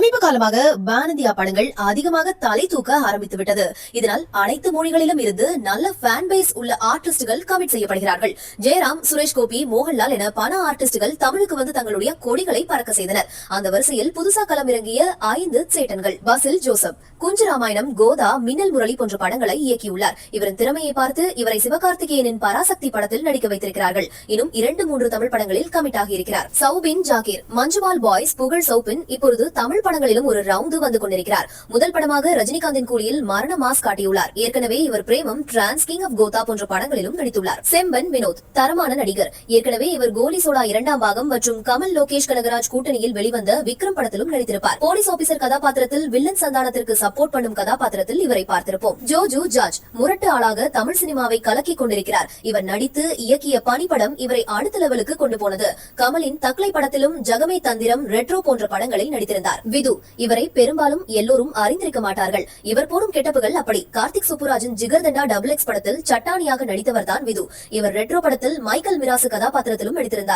சமீப காலமாக பேன் படங்கள் அதிகமாக தலை தூக்க ஆரம்பித்து விட்டது. இதனால் அனைத்து மொழிகளிலும் இருந்து நல்ல ஃபேன் பேஸ் உள்ள ஆர்டிஸ்டுகள் கமிட் செய்யப்படுகிறார்கள். ஜெயராம் சுரேஷ் கோபி மோகன்லால் என பல ஆர்டிஸ்டுகள் தமிழுக்கு வந்து தங்களுடைய கொடிகளை பறக்க செய்தனர். அந்த வரிசையில் புதுசா களமிறங்கிய ஐந்து சேட்டன்கள். பசில் ஜோசப் குஞ்சு ராமாயணம் கோதா மின்னல் முரளி போன்ற படங்களை இயக்கியுள்ளார். இவரின் திறமையை பார்த்து இவரை சிவகார்த்திகேயனின் பராசக்தி படத்தில் நடிக்க வைத்திருக்கிறார்கள். இன்னும் இரண்டு மூன்று தமிழ் படங்களில் கமிட் ஆகியிருக்கிறார். சௌபின் ஜாகீர் மஞ்சுவால் பாய்ஸ் புகழ் சௌபின் இப்பொழுது தமிழ் படங்களிலும் ஒரு ரவுண்டு வந்து கொண்டிருக்கிறார். முதல் படமாக ரஜினிகாந்தின் கூலியில் மரண மாஸ் காட்டியுள்ளார். ஏற்கனவே இவர் பிரேமம் டிரான்ஸ் கிங் ஆஃப் கோதா போன்ற படங்களிலும் நடித்துள்ளார். செம்பன் வினோத் தரமான நடிகர். ஏற்கனவே இவர் கோலி சோடா இரண்டாம் பாகம் மற்றும் கமல் லோகேஷ் கனகராஜ் கூட்டணியில் வெளிவந்த விக்ரம் படத்திலும் நடித்திருப்பார். போலீஸ் ஆபீசர் கதாபாத்திரத்தில் வில்லன் சந்தானத்திற்கு சப்போர்ட் பண்ணும் கதாபாத்திரத்தில் இவரை பார்த்திருப்போம். ஜோஜு ஜார்ஜ் முரட்டு ஆளாக தமிழ் சினிமாவை கலக்கிக் கொண்டிருக்கிறார். இவர் நடித்து இயக்கிய பணிப்படம் இவரை அடுத்த லெவலுக்கு கொண்டு போனது. கமலின் தக்லை படத்திலும் ஜகமே தந்திரம் ரெட்ரோ போன்ற படங்களில் நடித்திருந்தார். விது இவரை பெரும்பாலும் எல்லோரும் அறிந்திருக்க மாட்டார்கள். இவர் போடும் கெட்டப்புகள் அப்படி. கார்த்திக் சுப்புராஜின் ஜிகர்தண்டா டபுள் எக்ஸ் படத்தில் சட்டானியாக நடித்தவர் தான் விது. இவர் ரெட்ரோ படத்தில் மைக்கேல் மிராசு கதாபாத்திரத்திலும் நடித்திருந்தார்.